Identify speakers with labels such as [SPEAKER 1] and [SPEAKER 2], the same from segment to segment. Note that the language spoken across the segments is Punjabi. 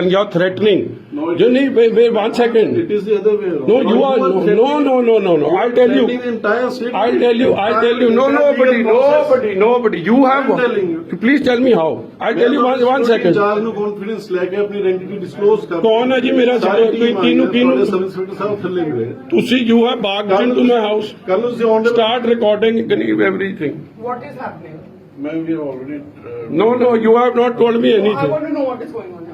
[SPEAKER 1] and you're threatening.
[SPEAKER 2] No, it
[SPEAKER 1] you need wait, wait one second.
[SPEAKER 2] It is the other way around.
[SPEAKER 1] No, you are no,
[SPEAKER 2] threatening-
[SPEAKER 1] no, no, no, no, no.
[SPEAKER 2] You are
[SPEAKER 1] I'll tell
[SPEAKER 2] threatening
[SPEAKER 1] you.
[SPEAKER 2] the entire state.
[SPEAKER 1] I'll tell you. I'll tell you. No,
[SPEAKER 2] Entire
[SPEAKER 1] nobody,
[SPEAKER 2] legal process.
[SPEAKER 1] nobody, nobody. You have.
[SPEAKER 2] I'm telling you.
[SPEAKER 1] Please tell me how. I'll tell you one, one second.
[SPEAKER 2] ਚਾਰ ਨੂੰ ਕੌਨਫੀਡੈਂਸ ਲੈ ਕੇ ਆਪਣੀ ਆਇਡੈਂਟੀ ਡਿਸਕਲੋਜ਼ ਕਰ
[SPEAKER 1] ਕੌਣ ਹੈ ਜੀ ਮੇਰਾ
[SPEAKER 2] ਸਾਰੀ
[SPEAKER 1] ਕੋਈ
[SPEAKER 2] team ਆਈ
[SPEAKER 1] ਕਿਹਨੂੰ-
[SPEAKER 2] ਹੈ,
[SPEAKER 1] ਕਿਹਨੂੰ-
[SPEAKER 2] ਤੁਹਾਡੇ ਸਬ ਇੰਸਪੈਕਟਰ ਸਾਹਿਬ ਥੱਲੇ ਮਿਲੇ
[SPEAKER 1] ਤੁਸੀਂ you have barged into my house.
[SPEAKER 2] ਕੱਲ ਨੂੰ ਤੁਸੀਂ ਆਨ
[SPEAKER 1] Start recording everything.
[SPEAKER 3] What is happening?
[SPEAKER 2] ਮੈਂ ਵੀ already
[SPEAKER 1] No, no, you have not told me
[SPEAKER 3] I
[SPEAKER 1] anything.
[SPEAKER 3] want to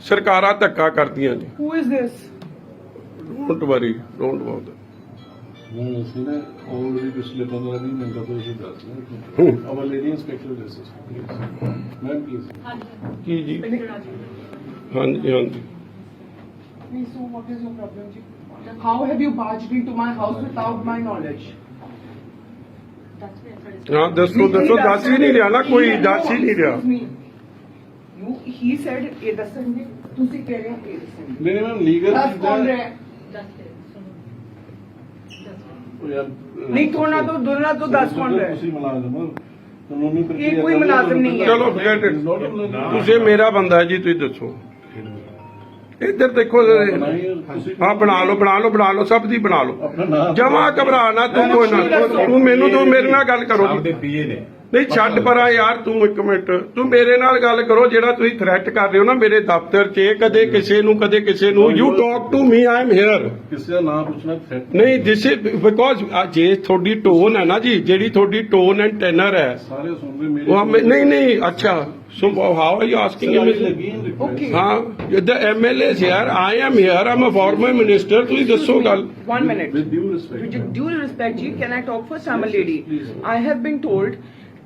[SPEAKER 1] ਸਰਕਾਰਾਂ ਧੱਕਾ ਕਰਦੀਆਂ ਨੇ
[SPEAKER 3] Who is this?
[SPEAKER 1] Don't worry don't what
[SPEAKER 2] ਨਹੀਂ ਅਸੀਂ ਨੇ ਆਲਰੇਡੀ ਪਿਛਲੇ 15 ਦਿਨ ਮਿੰਟ ਤੋਂ ਇਹ ਦੱਸ
[SPEAKER 1] ਹੂੰ।
[SPEAKER 2] ਰਹੇ our lady inspector justice ma'am please
[SPEAKER 1] ਕੀ ਜੀ ਹਾਂਜੀ ਹਾਂਜੀ
[SPEAKER 3] Please, so what is your problem, ji? How have you barged into my house without my knowledge?
[SPEAKER 1] ਹਾਂ ਦੱਸੋ ਦੱਸੋ ਦੱਸ ਹੀ ਨਹੀਂ ਰਿਹਾ ਨਾ ਕੋਈ ਦੱਸ ਹੀ ਨਹੀਂ ਰਿਹਾ
[SPEAKER 3] Excuse me. You, he said, ਇਹ ਦੱਸਣਗੇ ਤੁਸੀਂ ਕਹਿ ਰਹੇ ਹੋ ਦੱਸਣਗੇ
[SPEAKER 2] ਨਹੀਂ ਨਹੀਂ ਮੈਮ ਲੀਗਲ
[SPEAKER 3] ਦੱਸ ਕੌਣ ਰਿਹਾ? ਹੈ? ਨਹੀਂ ਤੋੜਨਾ ਤੋਂ ਦੁਰਨਾ ਤੋਂ ਦੱਸ ਕੌਣ ਰਿਹਾ? ਹੈ?
[SPEAKER 2] ਤੁਸੀਂ ਮੁਲਾਜ਼ਮ ਹੋ। ਕਾਨੂੰਨੀ ਪ੍ਰਕਿਰਿਆ
[SPEAKER 3] ਇਹ ਕੋਈ ਮੁਲਾਜ਼ਮ ਨਹੀਂ ਹੈ।
[SPEAKER 1] ਚਲੋ forget it. ਤੁਸੀਂ ਮੇਰਾ ਬੰਦਾ ਹੈ ਜੀ ਤੁਸੀਂ ਦੱਸੋ। ਇੱਧਰ ਦੇਖੋ
[SPEAKER 2] ਤੁਸੀਂ
[SPEAKER 1] ਹਾਂ ਬਣਾ ਲਓ ਬਣਾ ਲਓ ਬਣਾ ਲਓ ਸਭ ਦੀ ਬਣਾ ਲਓ। ਜਮਾ ਘਬਰਾ ਨਾ ਤੂੰ ਕੋਈ ਨਾ। ਤੂੰ ਮੈਨੂੰ ਤੂੰ ਮੇਰੇ ਨਾਲ ਗੱਲ ਕਰੋ।
[SPEAKER 4] ਆਪਦੇ ਪੀਏ ਨੇ।
[SPEAKER 1] ਨਹੀਂ ਛੱਡ ਪਰਾਂ ਯਾਰ ਤੂੰ ਇੱਕ ਮਿੰਟ। ਤੂੰ ਮੇਰੇ ਨਾਲ ਗੱਲ ਕਰੋ ਜਿਹੜਾ ਤੁਸੀਂ ਥ੍ਰੈਟ ਕਰ ਰਹੇ ਹੋ ਨਾ ਮੇਰੇ ਦਫ਼ਤਰ 'ਚ ਕਦੇ ਕਿਸੇ ਨੂੰ ਕਦੇ ਕਿਸੇ ਨੂੰ। You talk to me I am here
[SPEAKER 2] ਕਿਸੇ ਦਾ ਨਾਮ ਪੁੱਛਣਾ ਥ੍ਰੈਟ
[SPEAKER 1] ਨਹੀਂ ਦਿਸ ਇਜ਼ ਬਿਕੋਜ਼ ਜੇ ਤੁਹਾਡੀ ਟੋਨ ਹੈ ਨਾ ਜੀ ਜਿਹੜੀ ਤੁਹਾਡੀ ਟੋਨ ਐਂਡ ਟੈਨਰ ਹੈ।
[SPEAKER 2] ਸਾਰੇ ਸੁਣ ਰਹੇ ਮੇਰੇ
[SPEAKER 1] ਨਹੀਂ ਨਹੀਂ ਅੱਛਾ। So how are you asking him
[SPEAKER 3] Okay.
[SPEAKER 1] ਹਾਂ ਦ ਐਮਐਲਏ ਯਾਰ I am here am a farmer minister ਤੁਸੀਂ ਦੱਸੋ ਗੱਲ।
[SPEAKER 3] One minute.
[SPEAKER 2] With due respect
[SPEAKER 3] With due respect, Ji, can I talk first? I'm a lady. I have been told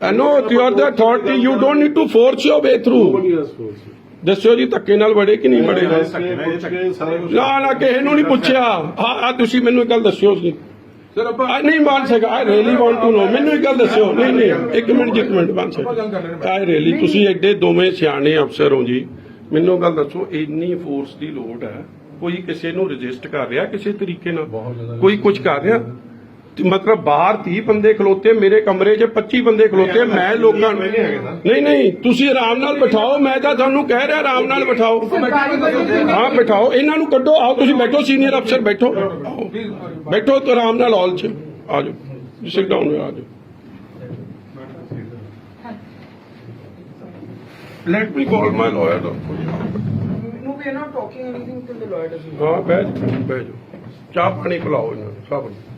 [SPEAKER 1] I know you are the authority you don't need to force your way through
[SPEAKER 2] nobody has force
[SPEAKER 1] ਦੱਸੋ ਜੀ ਧੱਕੇ ਨਾਲ ਵੜੇ ਕਿ ਨਹੀਂ ਵੜੇ? ਨਾ ਨਾ ਕਿਸੇ ਨੂੰ ਨਹੀਂ ਪੁੱਛਿਆ। ਆ ਆ ਤੁਸੀਂ ਮੈਨੂੰ ਇੱਕ ਗੱਲ ਦੱਸਿਓ ਸੀ
[SPEAKER 4] ਸਰ ਆਪਾਂ
[SPEAKER 1] ਨਹੀਂ ਬਣ ਸਕਾ I really want to know ਮੈਨੂੰ ਇੱਕ ਗੱਲ ਦੱਸਿਓ। ਨਹੀਂ ਨਹੀਂ ਇੱਕ ਮਿੰਟ ਜੀ, ਇੱਕ ਮਿੰਟ ਬਣ ਸਕਾ ਆਈ ਰੀਲੀ ਤੁਸੀਂ ਐਡੇ ਦੋਵੇਂ ਸਿਆਣੇ ਅਫਸਰ ਹੋ ਜੀ। ਮੈਨੂੰ ਗੱਲ ਦੱਸੋ ਇੰਨੀ ਫੋਰਸ ਦੀ ਲੋੜ ਹੈ। ਕੋਈ ਕਿਸੇ ਨੂੰ ਰਜਿਸਟ ਕਰ ਰਿਹਾ ਕਿਸੇ ਤਰੀਕੇ ਨਾਲ? ਕੋਈ ਕੁਝ ਕਰ ਰਿਹਾ? ਮਤਲਬ ਬਾਹਰ 30 ਬੰਦੇ ਖਲੋਤੇ ਮੇਰੇ ਕਮਰੇ 'ਚ 25 ਬੰਦੇ ਖਲੋਤੇ ਮੈਂ ਲੋਕਾਂ ਨੂੰ ਨਹੀਂ ਨਹੀਂ ਤੁਸੀਂ ਆਰਾਮ ਨਾਲ ਬਿਠਾਓ ਮੈਂ ਤਾਂ ਤੁਹਾਨੂੰ ਕਹਿ ਰਿਹਾ ਆਰਾਮ ਨਾਲ ਬਿਠਾਓ। ਹਾਂ ਬਿਠਾਓ ਇਹਨਾਂ ਨੂੰ ਕੱਢੋ ਆਓ ਤੁਸੀਂ ਬੈਠੋ ਸੀਨੀਅਰ ਅਫਸਰ ਬੈਠੋ। ਬੈਠੋ ਤੇ ਆਰਾਮ ਨਾਲ ਹਾਲ 'ਚ ਆ ਜਾਓ ਸਿਟ ਡਾਊਨ ਆ ਜਾਓ। Let me call my lawyer
[SPEAKER 3] No, we are not talking anything till the lawyer doesn't.
[SPEAKER 1] ਹਾਂ ਬਹਿ ਜਾਓ। ਚਾਹ ਪਾਣੀ ਪਿਲਾਓ ਇਹਨਾਂ ਨੂੰ ਸਭ ਨੂੰ।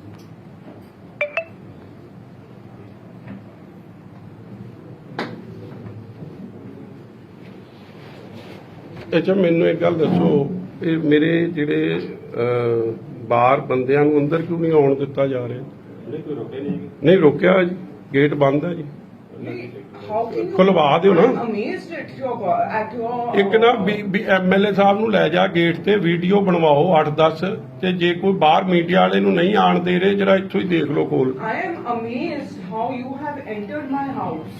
[SPEAKER 1] ਅੱਛਾ ਮੈਨੂੰ ਇੱਕ ਗੱਲ ਦੱਸੋ ਇਹ ਮੇਰੇ ਜਿਹੜੇ ਅਹ, ਬਾਹਰ ਬੰਦਿਆਂ ਨੂੰ ਅੰਦਰ ਕਿਉਂ ਨਹੀਂ ਆਉਣ ਦਿੱਤਾ ਜਾ ਰਿਹਾ ਨਹੀਂ ਰੋਕਿਆ ਜੀ ਗੇਟ ਬੰਦ ਹੈ ਜੀ
[SPEAKER 3] How can you?
[SPEAKER 1] ਖੁਲਵਾ ਦਿਓ
[SPEAKER 3] I'm
[SPEAKER 1] ਨਾ
[SPEAKER 3] amazed at your at your.
[SPEAKER 1] ਇੱਕ ਨਾ ਐਮਐਲਏ ਸਾਹਿਬ ਨੂੰ ਲੈ ਜਾ ਗੇਟ ਤੇ ਵੀਡੀਓ ਬਣਵਾਓ 8-10 ਤੇ ਜੇ ਕੋਈ ਬਾਹਰ ਮੀਡੀਆ ਵਾਲੇ ਨੂੰ ਨਹੀਂ ਆਣ ਦੇ ਰਹੇ ਜਰਾ ਇੱਥੋਂ ਹੀ ਦੇਖ ਲਓ ਕੋਲ
[SPEAKER 3] I am amazed how you have entered my house